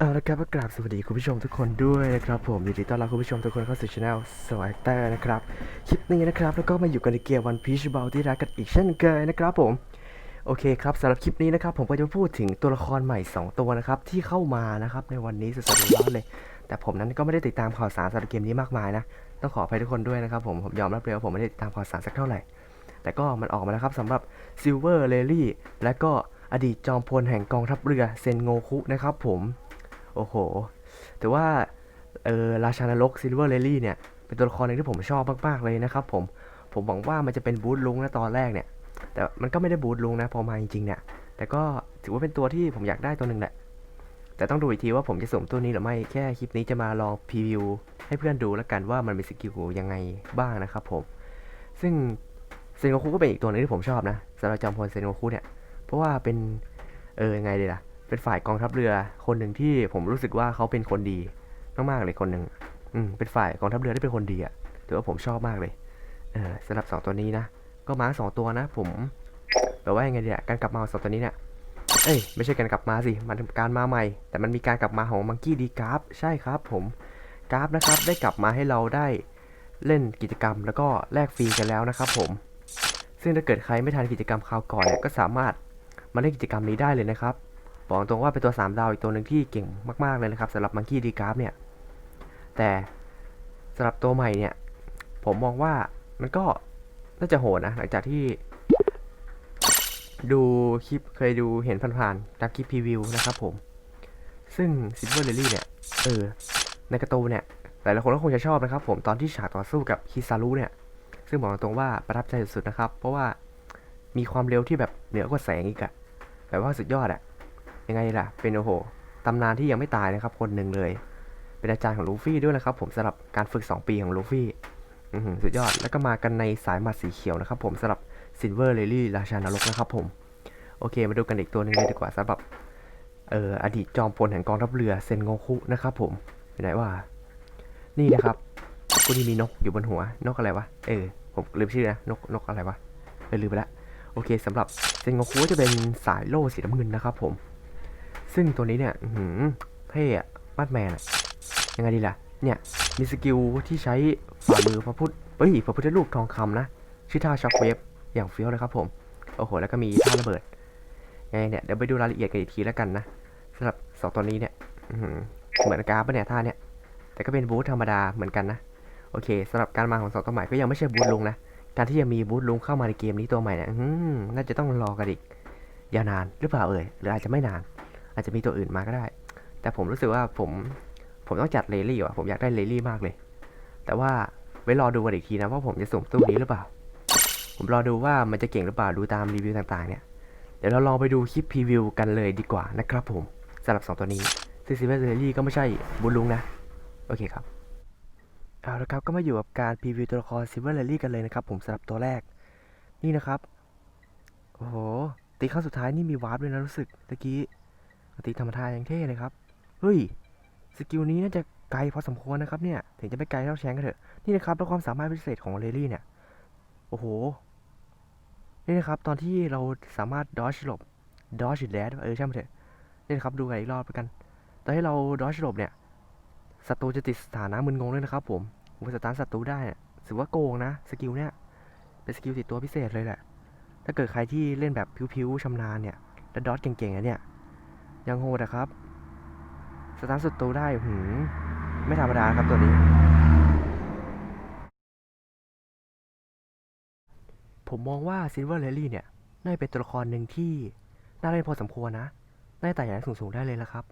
เอาละครับกราบสวัสดีคุณผู้ชมทุกคนด้วยนะครับผมยินดีต้อนรับคุณผู้ชมทุกคนเข้าสู่ช anel สวายเตอร์นะครับ คลิปนี้นะครับ แล้วก็มาอยู่กันในเกียร์วันพีชบอลที่รักกันอีกเช่นเคยนะครับผม โอเคครับสำหรับคลิปนี้นะครับ ผมก็จะพูดถึงตัวละครใหม่ 2 ตัวนะครับ ที่เข้ามานะครับในวันนี้สดๆร้อนเลย แต่ผมนั้นก็ไม่ได้ติดตามข่าวสารสำหรับเกมนี้มากมายนะ ต้องขออภัยทุกคนด้วยนะครับผมผมยอมรับเลยว่าผมไม่ได้ติดตามข่าวสารสักเท่าไหร่ แต่ก็มันออกมาแล้วครับสำหรับซิลเวอร์เลลี่และก็อดีตจอมพลแห่งกองทัพเรือเซนโงคุนะครับผม โอ้โห แต่ว่าเออราชานรกซิลเวอร์เลลี่เนี่ย เป็นตัวละครหนึงที่ผมชอบมากๆเลยนะครับผม ผมหวังว่ามันจะเป็นบูธลุงนะตอนแรกเนี่ย แต่มันก็ไม่ได้บูธลุงนะ พอมาจริงๆเนี่ย แต่ก็ถือว่าเป็นตัวที่ผมอยากได้ตัวหนึ่งแหละ แต่ต้องดูอีกทีว่าผมจะสวมตัวนี้หรือไม่ แค่คลิปนี้จะมาลองพรีวิวให้เพื่อนดูแล้วกันว่ามันมีสกิลยังไงบ้างนะครับผม ซึ่งเซนโกคุก็เป็นอีกตัวหนึงที่ผมชอบนะสำหรับจอมพลเซนโกคุเนี่ย เพราะว่าเป็นเออยังไงดีล่ะ เป็นฝ่ายกองทัพเรือคนหนึ่งที่ผมรู้สึกว่าเขาเป็นคนดีมากๆเลยคนหนึ่งอืมเป็นฝ่ายกองทัพเรือที่เป็นคนดีอะถือว่าผมชอบมากเลยเออสำหรับสองตัวนี้นะก็ม้าสองตัวนะ ผมแบบว่ายังไงเดีอะการกลับมาของสองตัวนี้เนี่ยเอ้ยไม่ใช่การกลับมาสิมันการมาใหม่ แต่มันมีการกลับมาของมังกี้ดีกราฟใช่ครับ ผมกราฟนะครับได้กลับมาให้เราได้เล่นกิจกรรม แล้วก็แลกฟรีกันแล้วนะครับ ผม ซึ่งถ้าเกิดใครไม่ทันกิจกรรมคราวก่อนเนี่ยก็สามารถมาเล่นกิจกรรมนี้ได้เลยนะครับ บอกตรงว่าเป็นตัว 3 ดาวอีกตัวหนึ่งที่เก่งมากๆเลยนะครับสำหรับมังกี้ดีกราฟเนี่ย แต่สำหรับตัวใหม่เนี่ย ผมมองว่ามันก็น่าจะโหดนะ หลังจากที่ ดูคลิปเคยดูเห็นผ่านๆจากคลิปพรีวิวนะครับผม ซึ่งซิลเวอร์เลลี่เนี่ย เออ ในกร์ตูเนี่ย หลายๆคนก็คงจะชอบนะครับผมตอนที่ฉากต่อสู้กับคิซารุเนี่ย ซึ่งบอกตรงว่าประทับใจสุดๆนะครับ เพราะว่ามีความเร็วที่แบบเหนือกว่าแสงอีกอะแบบว่าสุดยอดอะ ยังไงล่ะ เป็นโอ้โหตำนานที่ยังไม่ตายนะครับ คนหนึ่งเลย เป็นอาจารย์ของลูฟี่ด้วยนะครับ ผมสำหรับการฝึก 2 ปีของลูฟี่สุดยอด แล้วก็มากันในสายหมัดสีเขียวนะครับ ผมสำหรับซิลเวอร์เลลี่ราชานรกนะครับ ผม โอเค มาดูกันอีกตัวหนึ่งเลยดีกว่าสำหรับเอ่ออดีตจอมพลแห่งกองทัพเรือเซนโงคุนะครับ ผมไปไหนว่า นี่นะครับกูนี่มีนกอยู่บนหัวนกอะไรวะ เออ ผมลืมชื่อนะ นกนกอะไรวะ เออลืมไปละ โอเคสำหรับเซนโงคุจะเป็นสายโล่สีน้ำเงินนะครับ ผม ซึ่งตัวนี้เนี่ยหือเท่อะมาดแมนอะยังไงดีล่ะ เนี่ยมีสกิลที่ใช้ฝ่ามือพระพุทธเฮ้ยพระพุทธรูปทองคำนะ ชื่อท่าช็อคเวฟอย่างเฟี้ยวเลยครับผม โอ้โห แล้วก็มีท่าระเบิดยังไงเนี่ยเดี๋ยวไปดูรายละเอียดกันอีกทีแล้วกันนะสำหรับสองตัวนี้เนี่ยหือเหมือนกราฟปะเนี่ยท่าเนี่ยแต่ก็เป็นบูธธรรมดาเหมือนกันนะโอเคสำหรับการมาของสองตัวใหม่ก็ยังไม่ใช่บูธลุงนะการที่จะมีบูธลุงเข้ามาในเกมนี้ตัวใหม่เนี่ยน่าจะต้องรอกันอีกยาวนานหรือเปล่าเอ่ยหรืออาจจะไม่นาน อาจจะมีตัวอื่นมาก็ได้ แต่ผมรู้สึกว่าผมผมต้องจัดเลลี่ว่ะผมอยากได้เลลี่มากเลย แต่ว่าไว้รอดูกันอีกทีนะว่าผมจะสุ่มตู้นี้หรือเปล่า ผมรอดูว่ามันจะเก่งหรือเปล่าดูตามรีวิวต่างๆเนี่ยเดี๋ยวเราลองไปดูคลิปพรีวิวกันเลยดีกว่านะครับผมสำหรับสองตัวนี้ซึ่งซิเวอร์เลลี่ก็ไม่ใช่บุญลุงนะ โอเคครับเอาละครับก็มาอยู่กับการพรีวิวตัวละครซิเวอร์เลลี่กันเลยนะครับผมสำหรับตัวแรก นี่นะครับ โอ้โหตีขั้นสุดท้ายนี่มีวาร์ปด้วยนะรู้สึกตะกี้ ตีธรรมทานยังเท่เลยครับ เฮ้ย สกิลนี้น่าจะไกลพอสมควรนะครับเนี่ย ถึงจะไม่ไกลเท่าแชงก็เถอะ นี่นะครับแล้วความสามารถพิเศษของเลลี่เนี่ย โอ้โห นี่นะครับ ตอนที่เราสามารถดอชหลบ ดอชแดดเออใช่ไหมเถอะ นี่นะครับดูกันอีกรอบแล้วกัน ตอนที่เราดอชหลบเนี่ย ศัตรูจะติดสถานะมึนงงด้วยนะครับ ผมผมสตาร์ศัตรูได้ถือว่าโกงนะ สกิลเนี่ย เป็นสกิลติดตัวพิเศษเลยแหละ ถ้าเกิดใครที่เล่นแบบพิวๆชำนาญเนี่ย แล้วดอทเก่งๆเนี่ย ยังโหดอะครับสตาร์ทศัตรูได้หืมไม่ธรรมดาครับตัวนี้ ผมมองว่าซิลเวอร์เลลี่เนี่ยน่าจะเป็นตัวละครหนึ่งที่ น่าเล่นพอสมควรนะ น่าจะไต่อย่างสูงๆได้เลยละครับ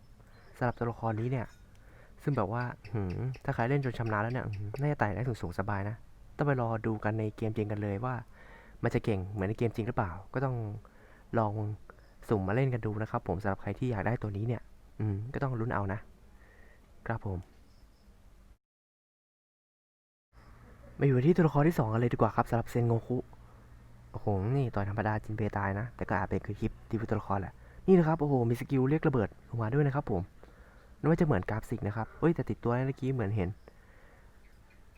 สำหรับตัวละครนี้เนี่ย ซึ่งแบบว่าหืมถ้าใครเล่นจนชำนาญแล้วเนี่ยหืมน่าจะไต่ได้สูงๆสบายนะ ต้องไปรอดูกันในเกมจริงกันเลยว่า มันจะเก่งเหมือนในเกมจริงหรือเปล่า ก็ต้องลอง สุ่มมาเล่นกันดูนะครับ ผมสำหรับใครที่อยากได้ตัวนี้เนี่ย อืมก็ต้องลุ้นเอานะครับผมมาอยู่ที่ตัวละครที่สองกันเลยดีกว่าครับสำหรับเซนโงคุโอ้โหนี่ต่อยธรรมดาจินเปตายนะ แต่ก็อาจเป็นคือคลิปที่เป็นตัวละครแหละนี่นะครับโอ้โหมีสกิลเรียกระเบิดออกมาด้วยนะครับผมนึกว่าจะเหมือนกราฟสิกนะครับเฮ้ยแต่ติดตัวเมื่อกี้เหมือนเห็น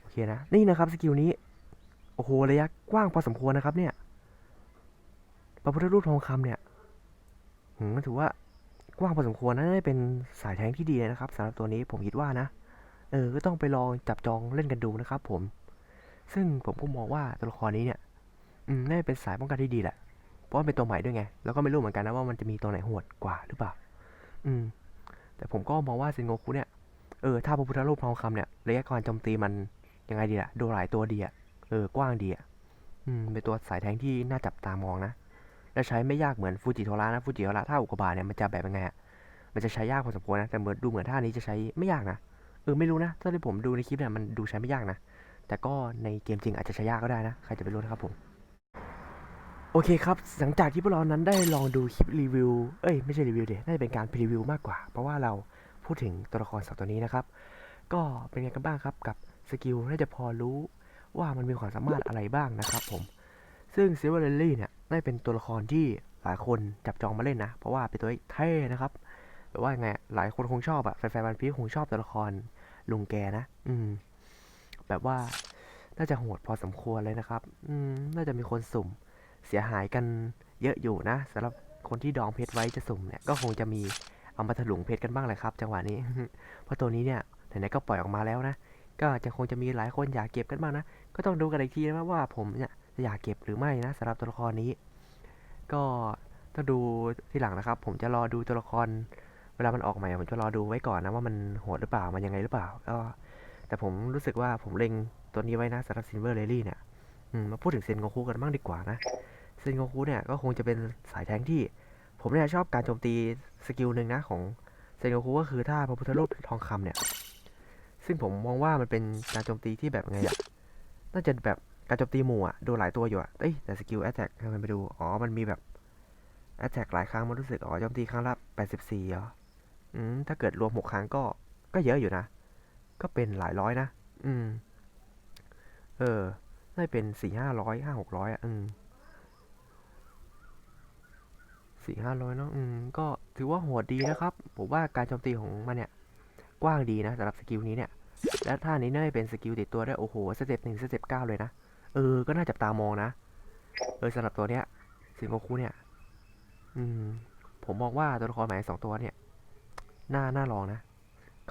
โอเคนะนี่นะครับสกิลนี้โอ้โหระยะกว้างพอสมควรนะครับเนี่ยพระพุทธรูปทองคำเนี่ย หืมถือว่ากว้างพอสมควรนะน่าจะเป็นสายแทงที่ดีนะครับสำหรับตัวนี้ผมคิดว่านะ เออ ก็ต้องไปลองจับจองเล่นกันดูนะครับ ผม ซึ่งผมก็มองว่าตัวละครนี้เนี่ย อืมน่าจะเป็นสายป้องกันที่ดีแหละ เพราะมันเป็นตัวใหม่ด้วยไง แล้วก็ไม่รู้เหมือนกันนะว่ามันจะมีตัวไหนโหดกว่าหรือเปล่า อืม แต่ผมก็มองว่าเซนโงคุเนี่ย เออ ถ้าพระพุทธรูปทองคำเนี่ยระยะการโจมตีมันยังไงดีอะโดนหลายตัวดีอะเออ กว้างดีอะอืม เป็นตัวสายแทงที่น่าจับตามองนะ และใช้ไม่ยากเหมือนฟูจิโทระนะฟูจิโทระถ้าอุกกาบาตเนี่ยมันจะแบบยังไงอะมันจะใช้ยากพอสมควรนะแต่เหมือนดูเหมือนท่านี้จะใช้ไม่ยากนะเออไม่รู้นะถ้าที่ผมดูในคลิปเนี่ยมันดูใช้ไม่ยากนะแต่ก็ในเกมจริงอาจจะใช้ยากก็ได้นะใครจะไปรู้นะครับผมโอเคครับ หลังจากที่พวกเรานั้นได้ลองดูคลิปรีวิว เอ้ยไม่ใช่รีวิวเดี๋ยน่าจะเป็นการพรีวิวมากกว่า เพราะว่าเราพูดถึงตัวละครสองตัวนี้นะครับ ก็เป็นไงกันบ้างครับกับสกิลน่าจะพอรู้ว่ามันมีความสามารถอะไรบ้างนะครับผม ซึ่งซิลเวอร์เลลี่เนี่ยน่าจะเป็นตัวละครที่หลายคนจับจองมาเล่นนะ เพราะว่าเป็นตัวเท่นะครับแบบว่ายังไงหลายคนคงชอบอะแฟนๆวันพีคงชอบตัวละครลุงแกนะ อืม แบบว่าน่าจะโหดพอสมควรเลยนะครับ อืม น่าจะมีคนสุ่มเสียหายกันเยอะอยู่นะสำหรับคนที่ดองเพชรไว้จะสุ่มเนี่ยก็คงจะมีเอามาถลุงเพชรกันบ้างแหละครับ จังหวะนี้ เพราะตัวนี้เนี่ยไหนๆก็ปล่อยออกมาแล้วนะ ก็จะคงจะมีหลายคนอยากเก็บกันบ้างนะ ก็ต้องดูกันอีกทีนะว่าผมเนี่ย จะอยากเก็บหรือไม่นะสำหรับตัวละครนี้ ก็ต้องดูทีหลังนะครับ ผมจะรอดูตัวละคร เวลามันออกใหม่ผมจะรอดูไว้ก่อนนะว่ามันโหดหรือเปล่ามันยังไงหรือเปล่าก็แต่ผมรู้สึกว่าผมเล็งตัวนี้ไว้นะสำหรับซินเวอร์เลลี่เนี่ยมาพูดถึงเซนโงคุกันบ้างดีกว่านะเซนโงคุเนี่ยก็คงจะเป็นสายแทงที่ ผมเนี่ยชอบการโจมตีสกิลหนึ่งนะของเซนโงคุก็คือท่าพระพุทธรูปทองคำเนี่ย ซึ่งผมมองว่ามันเป็นการโจมตีที่แบบไงอะน่าจะแบบ การโจมตีหมู่อะโดนหลายตัวอยู่อะเอ้ยแต่สกิลแอตแทกทำไมไปดู อ๋อ มันมีแบบแอตแทกหลายครั้งมันรู้สึก อ๋อโจมตีครั้งละ84เหรอ อืม ถ้าเกิดรวมหกครั้งก็ ก็เยอะอยู่นะ ก็เป็นหลายร้อยนะ อืม เออ ได้เป็นสี่ห้าร้อยห้าหกร้อยอะ อืมสี่ห้าร้อยเนาะ อืม ก็ถือว่าโหดดีนะครับ ผมว่าการโจมตีของมันเนี่ย กว้างดีนะสำหรับสกิลนี้เนี่ย และท่านี้น่าจะเป็นสกิลติดตัวได้โอ้โห สเต็ปหนึ่งสเต็ปเก้าเลยนะ เออ ก็น่าจับตามองนะ เออสำหรับตัวเนี้ยสิงโกคุเนี่ย อืม ผมมองว่าตัวละครใหม่สองตัวเนี่ย น่า น่าลองนะ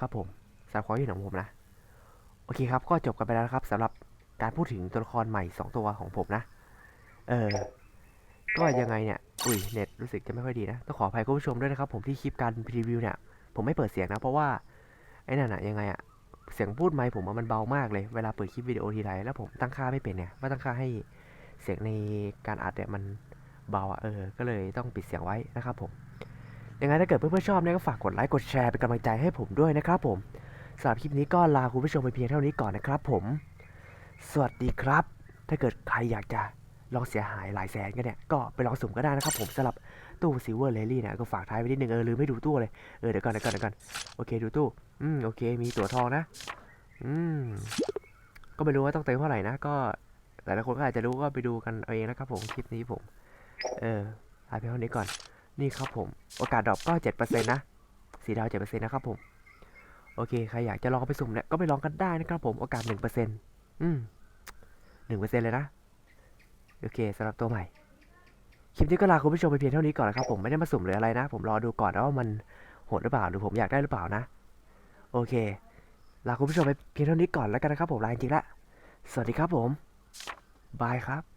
ครับผมสำหรับความคิดเห็นของผมนะ โอเคครับ ก็จบกันไปแล้วนะครับสำหรับการพูดถึงตัวละครใหม่2ตัวของผมนะ เออ ก็ยังไงเนี่ย อุ้ย เน็ตรู้สึกจะไม่ค่อยดีนะ ต้องขออภัยคุณผู้ชมด้วยนะครับ ผมที่คลิปการพรีวิวเนี่ย ผมไม่เปิดเสียงนะ เพราะว่าไอ้นั่นอะยังไงอะ เสียงพูดไมค์ผมมันเบามากเลย เวลาเปิดคลิปวิดีโอทีไรแล้วผมตั้งค่าไม่เป็นเนี่ยว่าตั้งค่าให้เสียงในการอัดเนี่ยมันเบาอะเออ ก็เลยต้องปิดเสียงไว้นะครับผมยังไงถ้าเกิดเพื่อนๆชอบเนี่ยก็ฝากกดไลค์กดแชร์เป็นกำลังใจให้ผมด้วยนะครับผมสำหรับคลิปนี้ก็ลาคุณผู้ชมไปเพียงเท่านี้ก่อนนะครับผม สวัสดีครับ ถ้าเกิดใครอยากจะ ลองเสียหายหลายแสนกันเนี่ย ก็ไปลองสุ่มก็ได้นะครับผมสำหรับตู้ซิลเวอร์เลลี่เนี่ยก็ฝากท้ายไว้นิดนึงเออลืมไม่ดูตู้เลย เออเดี๋ยวก่อนเดี๋ยวก่อนเดี๋ยวก่อนโอเคดูตู้ อืมโอเค มีตั๋วทองนะ อืม ก็ไม่รู้ว่าต้องเติมเท่าไหร่นะ ก็หลายๆคนก็อาจจะรู้ก็ไปดูกันเอาเองนะครับผมคลิปนี้ผม เออถ่ายเพียงเท่านี้ก่อน นี่ครับผม โอกาสดรอปก็เจ็ดเปอร์เซ็นต์นะสีดาวเจ็ดเปอร์เซ็นต์นะครับผมโอเคใครอยากจะลองไปสุ่มเนี่ยก็ไปลองกันได้นะครับผมโอกาสหนึ่งเปอร์เซ็นต์อืมหนึ่งเปอร์เซ็นต์เลยนะ โอเคสำหรับตัวใหม่ คลิปนี้ก็ลาคุณผู้ชมไปเพียงเท่านี้ก่อนนะครับผมไม่ได้มาสุ่มหรืออะไรนะ ผมรอดูก่อนนะว่ามันโหดหรือเปล่าหรือผมอยากได้หรือเปล่านะ โอเคลาคุณผู้ชมไปเพียงเท่านี้ก่อนแล้วกันนะครับผมลาจริงๆละสวัสดีครับผมบายครับ